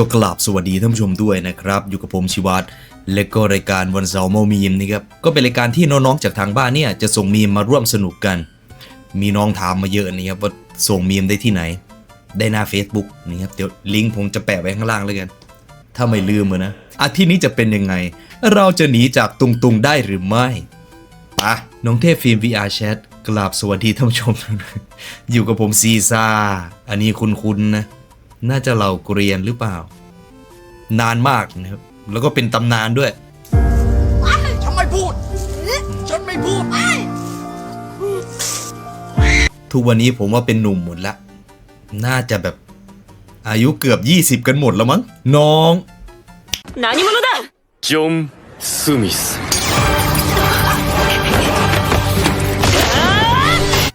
ก็กราบสวัสดีท่านผู้ชมด้วยนะครับ อยู่กับผมชิวัตรและก็รายการวันเสาร์เมมีมนะครับก็เป็นรายการที่น้องๆจากทางบ้านเนี่ยจะส่งมีมมาร่วมสนุกกัน มีน้องถามมาเยอะนะครับว่าส่งมีมได้ที่ไหน ได้หน้า Facebook นะครับเดี๋ยวลิงก์ผมจะแปะไว้ข้างล่างแล้วกัน ถ้าไม่ลืมนะอาทิตย์นี้จะเป็นยังไง เราจะหนีจากตุงตุงได้หรือไม่ปะน้องเทพฟิล์ม VR Chat กราบสวัสดีท่านผู้ชม อยู่กับผมซีซ่า อันนี้คุณๆนะ น่าจะเราเกรียนหรือเปล่า นานมากนะครับ แล้วก็เป็นตำนานด้วย ฉันไม่พูด ฉันไม่พูด ทุกวันนี้ผมว่าเป็นหนุ่มหมดละ น่าจะแบบอายุเกือบ 20 กันหมดแล้วมั้ง น้อง 何者だジョン・スミス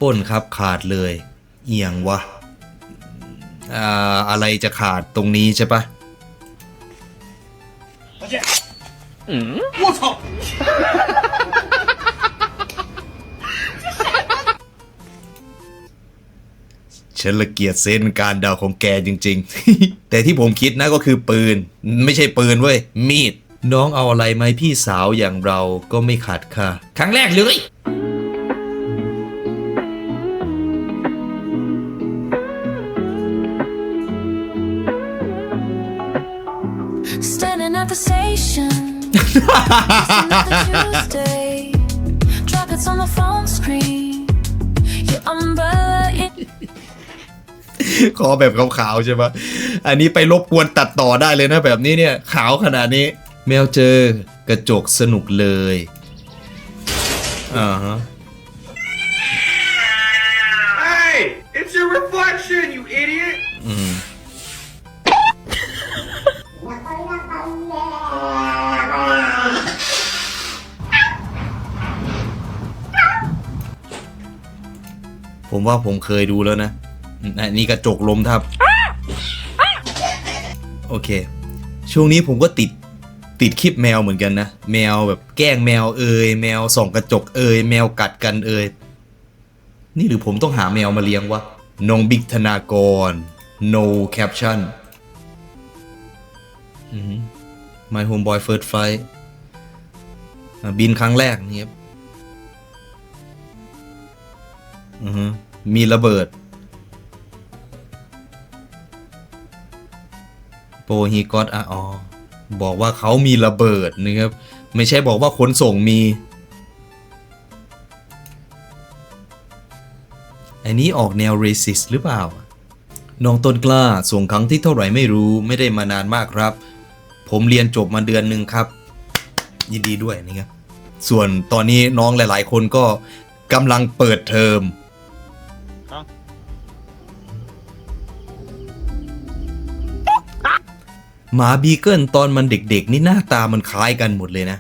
ปล้นครับขาดเลย เอียงวะ อ่าอะไรจะขาดตรงนี้ใช่ปะ我操！ฉันละเกียดเซนส์การเดาของแกจริง ๆ แต่ที่ผมคิดนะก็คือปืน ไม่ใช่ปืนเว้ย มีด น้องเอาอะไรไหมพี่สาวอย่างเราก็ไม่ขาดค่ะ ครั้งแรกเลย conversation. Tuesday. Dragons on the phone screen. Your umbrella in คอแบบขาวๆใช่ปะอันนี้ไปรบกวนตัดต่อได้เลยนะแบบนี้เนี่ย ขาวขนาดนี้ แมวเจอกระจกสนุกเลยอ่าฮะ ผมว่าผมเคยดูแล้วนะอันนี้กระจกลมทับ โอเค ช่วงนี้ผมก็ติดติดคลิปแมวเหมือนกันนะ แมวแบบแกล้งแมวเอ่ยแมวส่องกระจกเอ่ยแมวกัดกันเอ่ยนี่หรือผมต้องหาแมวมาเลี้ยงวะนงบิ๊กธนากร no caption อืม My homeboy first fight บินครั้งแรกนี่ครับ อือฮึมีระเบิด โปรฮีกอตอะอ๋อบอกว่าเขามีระเบิดนะครับ ไม่ใช่บอกว่าขนส่งมี อันนี้ออกแนว racist หรือเปล่า น้องต้นกล้าส่งครั้งที่เท่าไหร่ไม่รู้ไม่ได้มานานมากครับ ผมเรียนจบมาเดือนหนึ่งครับ ยินดีด้วยนะครับ ส่วนตอนนี้น้องหลาย ๆ คนก็กำลังเปิดเทอม หมาบีเกิลตอนมันเด็กๆ นี่หน้าตามันคล้ายกันหมดเลยนะ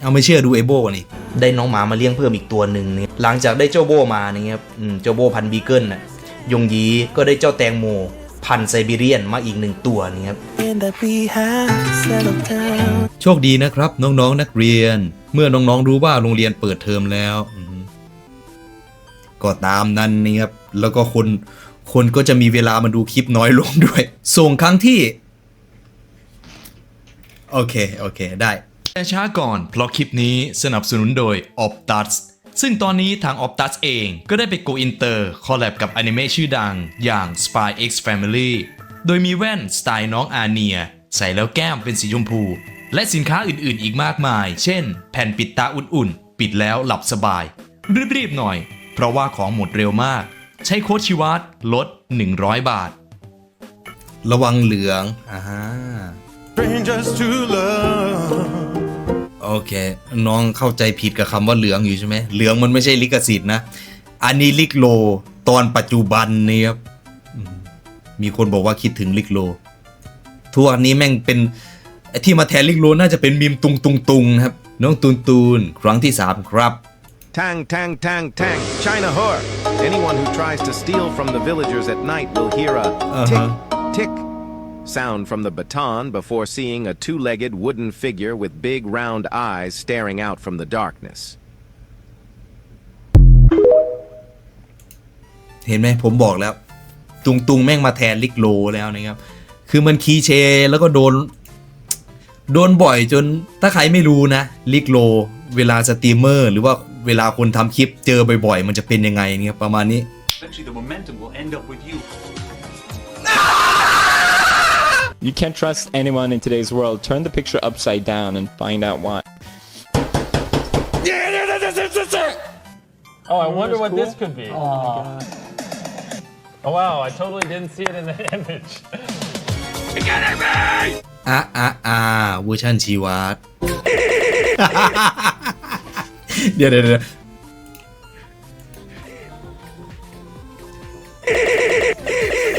เอาไม่เชื่อดูเอโบนี่ได้น้องหมามาเลี้ยงเพิ่มอีกตัวหนึ่งเนี่ยหลังจากได้เจ้าโบมานี่ครับอืมเจ้าโบพันธุ์บีเกิลน่ะยงยีก็ได้เจ้าแตงโม พันธุ์ไซบีเรียนมาอีกหนึ่งตัวนี่ครับ and that we have settled down. โชคดีนะครับน้องๆนนักเรียน เมื่อน้องๆรู้ว่าโรงเรียนเปิดเทอมแล้วอืมก็ตามนั้นนี่ครับแล้วก็คนคนก็จะมีเวลามาดูคลิปน้อยลงด้วย ส่งครั้งที่ โอเค โอเค ได้แต่ช้าก่อน เพราะคลิปนี้สนับสนุนโดย Optus ซึ่งตอนนี้ทาง Optus เองก็ได้ไป Go Inter คอลแลบกับอนิเมะชื่อดังอย่าง Spy X Family โดยมีแว่นสไตล์น้องอาเนีย ใส่แล้วแก้มเป็นสีชมพู และสินค้าอื่นๆ อีกมากมาย เช่น แผ่นปิดตาอุ่นๆ ปิดแล้วหลับสบาย รีบๆหน่อย เพราะว่าของหมดเร็วมาก ใช้โค้ดชิวัตลด 100 บาท ระวังเหลืองอ่า Strangers to love โอเค น้องเข้าใจผิดกับคำว่าเหลืองอยู่ใช่ไหม เหลืองมันไม่ใช่ลิขสิทธิ์นะ อันนี้ลิกโล ตอนปัจจุบันนี่ครับอืมมีคนบอกว่าคิดถึงลิกโล ทุกวันนี้แม่งเป็นไอ้ที่มาแทนลิกโลน่าจะเป็นมีมตุงตุงตุงนะครับ น้องตูนตูนครั้งที่ 3 ครับ Tang, tang, tang, tang, China whore. Anyone who tries to steal from the villagers at night will hear a tick, tick sound from the baton before seeing a two legged wooden figure with big round eyes staring out from the darkness. เห็นไหมผมบอกแล้วตุงตุงแม่งมาแทนลิกโลแล้วนะครับ คือมันคีเชแล้วก็โดน โดนบ่อยจนถ้าใครไม่รู้นะ ลิกโล เวลาสตรีมเมอร์ หรือว่าเวลาคนทำคลิปเจอบ่อยๆ มันจะเป็นยังไงเนี่ยประมาณนี้ Eventually, the momentum will end up with you. You can't trust anyone in today's world. Turn the picture upside down and find out why. Oh, I wonder what this could be. Oh, wow, I totally didn't see it in the image. อ่ะอ่ะอ่ะเวอร์ชันชีวัต เดี๋ยวเดี๋ยวเดี๋ยว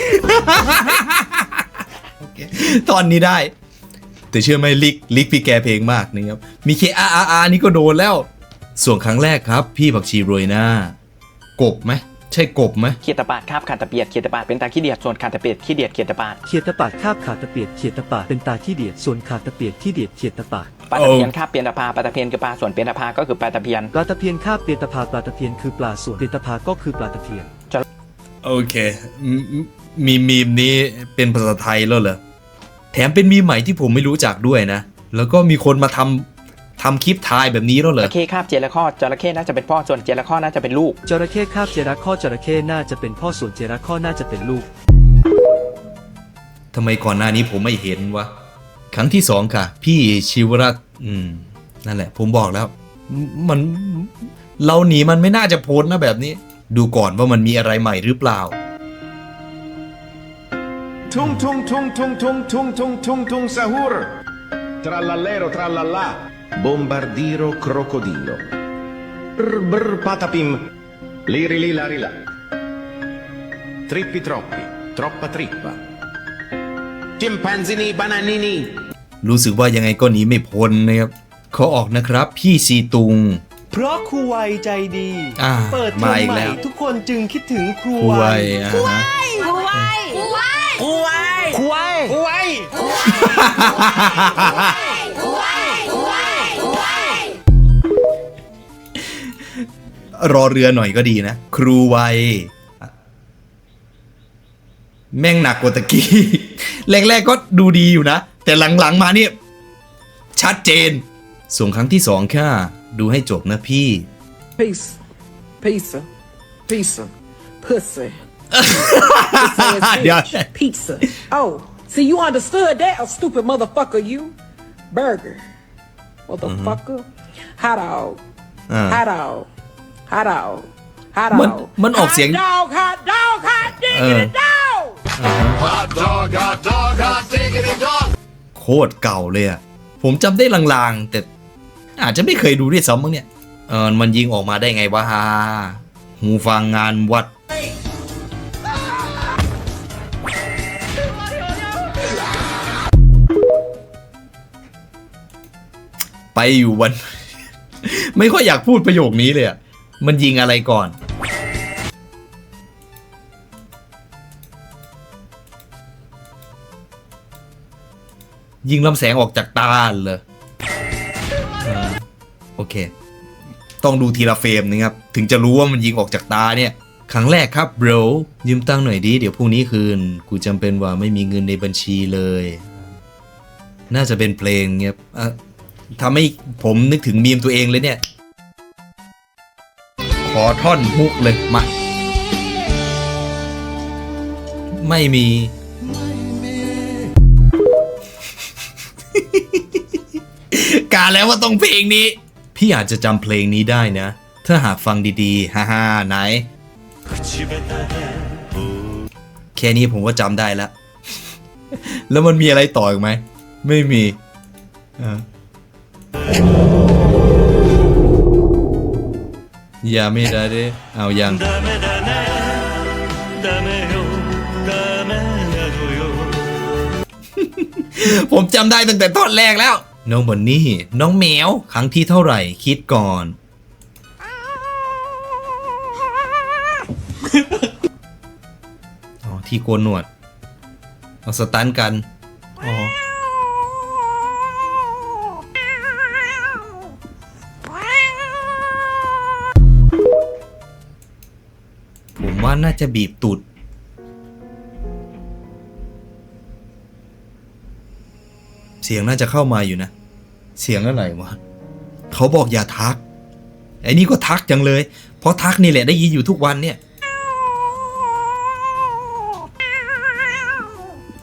โอเค ตอนนี้ได้ แต่เชื่อไหมลิกลิกพี่แกเพลงมากนะครับ มีเคอาอาอานี่ก็โดนแล้ว ส่วนครั้งแรกครับ พี่ผักชีโรยหน้า กบไหมใช่กบไหมเขียดตะปาดคาบขาดตะเปียดเขียดตะปาดเป็นตาขี้เดียดส่วนขาดตะเปียดขี้เดียดเขียดตะปาดเขียดตะปาดคาบขาดตะเปียดเขียดตะปาดเป็นตาขี้เดียดส่วนขาดตะเปียดขี้เดียดเขียดตะปาดปลาตะเพียนคาบเปียนตะพาปลาตะเพียนคือปลาส่วนเปียนตะพาก็คือปลาตะเพียนปลาตะเพียนคาบเปียตะพาปลาตะเพียนคือปลาส่วนเปียตะพาก็คือปลาตะเพียนโอเคมมีมีมนี้เป็นภาษาไทยแล้วเหรอ แถมเป็นมีมใหม่ที่ผมไม่รู้จักด้วยนะ แล้วก็มีคนมาทำทำคลิปทายแบบนี้แล้วเหรจอ ระเข้คาบเจระเข้จระเข้น่าจะเป็นพ่อส่วนเจระเข้น่าจะเป็นลูก จระเข้คาบเจระข้อจระเข้น่าจะเป็นพ่อส่วนเจระข้อน่าจะเป็นลูก ทำไมก่อนหน้านี้ผมไม่เห็นวะ ครั้งที่สองค่ะ พี่ชิวรัตน์อืม นั่นแหละ ผมบอกแล้วมันเราหนีมันไม่น่าจะพ้นนะแบบนี้ ดูก่อนว่ามันมีอะไรใหม่หรือเปล่า Tung tung tung tung tung tung tung tung tung sahur. Trallallero trallallà. Bombardiro crocodilo. Brr brr patapim. Liri li lari la. Trippi troppi. Troppa trippa. Chimpanzini bananini. รู้สึกว่ายังไงก็หนีไม่พ้นนะครับขอออกนะครับ พี่ซีตุง เพราะครูไวใจดี อ่าเปิดเทอมาอีมกใหแล้ม่ว ทุกคนจึงคิดถึงครูครูไวไวอะฮะ ครูไวร อเรือหน่อยก็ดีนะ ครูไวแม่งหนักกว่าตะกี้ แรก ๆ ก็ดูดีอยู่นะ แต่หลัง ๆ มาเนี่ย ชัดเจน ส่งครั้งที่สองค่ะ ดูให้จบนะพี่ Peace. Pizza. Pizza. Pussy. เดี๋ยว Pizza. Oh, see, you understood that, a stupid motherfucker, you. Burger. Motherfucker. Hot dog. อ่า Hot dog. Hot dog. Hot มัน dog. มันออกเสียง Hot dog, hot dog, hot diggity dog. Hot dog, hot dog, hot diggity dog. โคตรเก่าเลยอะผมจำได้ลางๆ แต่อาจจะไม่เคยดูด้วยซ้ำมั้งเนี่ย เออมันยิงออกมาได้ไงวะฮาหูฟังงานวัด ไปอยู่วัน ไม่ค่อยอยากพูดประโยคนี้เลยอะมันยิงอะไรก่อน ยิงลำแสงออกจากตาเลยโอเค ต้องดูทีละเฟรมนะครับ ถึงจะรู้ว่ามันยิงออกจากตาเนี่ยครั้งแรกครับ bro ยืมตังค์หน่อยดิ เดี๋ยวพรุ่งนี้คืน กูจำเป็นว่าไม่มีเงินในบัญชีเลย น่าจะเป็นเพลงเงี้ยอะ ทำให้ผมนึกถึงมีมตัวเองเลยเนี่ย ขอท่อนฮุกเลย มา ไม่มี กาแล้วว่าต้องเพลงนี้ พี่อาจจะจำเพลงนี้ได้นะ ถ้าหากฟังดีๆ ฮ่าฮ่าไหน แค่นี้ผมก็จำได้แล้ว แล้วมันมีอะไรต่ออีกไหม ไม่มีอะ อย่าไม่ได้ดิเอายังผมจำได้ตั้งแต่ตอนแรกแล้ว น้องบอนนี่ น้องแมว ครั้งที่เท่าไหร่ คิดก่อน อ๋อ ที่โกนหนวด เอาสตันกัน น่าจะบีบตุดสียงน่าจะเข้ามาอยู่นะ เสียงอะไรวะเขาบอกอย่าทัก ไอ้นี่ก็ทักจังเลย เพราะทักนี่แหละได้ยินอยู่ทุกวันเนี่ย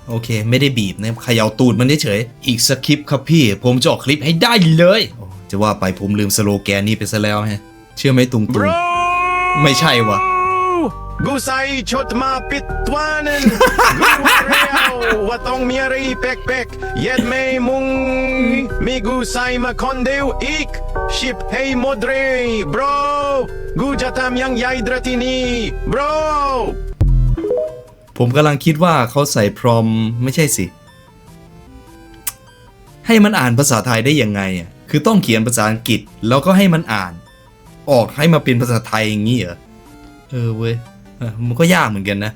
โอเค ไม่ได้บีบนะเขย่าตูดมันเฉยๆอีกสคริปต์ครับพี่ ผมจะออกคลิปให้ได้เลยโอ้จะว่าไปผมลืมสโลแกนนี้ไปซะแล้วฮะ เชื่อไหมตุงตุง Bro! ไม่ใช่วะ Gusay chot ma pitwanen. Guwareo, watong miari pek pek. Yet may mung mi gusay ma kondeu ik. Ship hey modre, bro. Gujatam yang yaidratini, bro. ผมกำลังคิดว่าเขาใส่พรอมไม่ใช่สิ ให้มันอ่านภาษาไทยได้ยังไงอะคือต้องเขียนภาษาอังกฤษแล้วก็ให้มันอ่าน ออกให้มาเป็นภาษาไทยอย่างนี้เหรอ เออเว้ยเออ มันก็ยากเหมือนกันนะ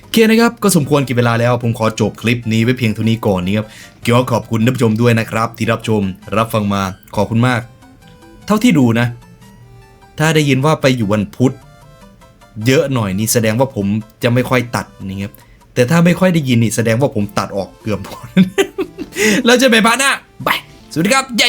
โอเคนะครับ ก็สมควรกี่เวลาแล้ว ผมขอจบคลิปนี้ไว้เพียงเท่านี้ก่อนนี้ครับเกี่ยวขอบคุณท่านผู้ชมด้วยนะครับ ที่รับชมรับฟังมาขอบคุณมาก เท่าที่ดูนะ ถ้าได้ยินว่าไปอยู่วันพุธเยอะหน่อยนี่แสดงว่าผมจะไม่ค่อยตัดนี่ครับแต่ถ้าไม่ค่อยได้ยินนี่แสดงว่าผมตัดออกเกือบหมดแล้วเจะไปพาร์ทหน้าบายสวัสดีครับเย้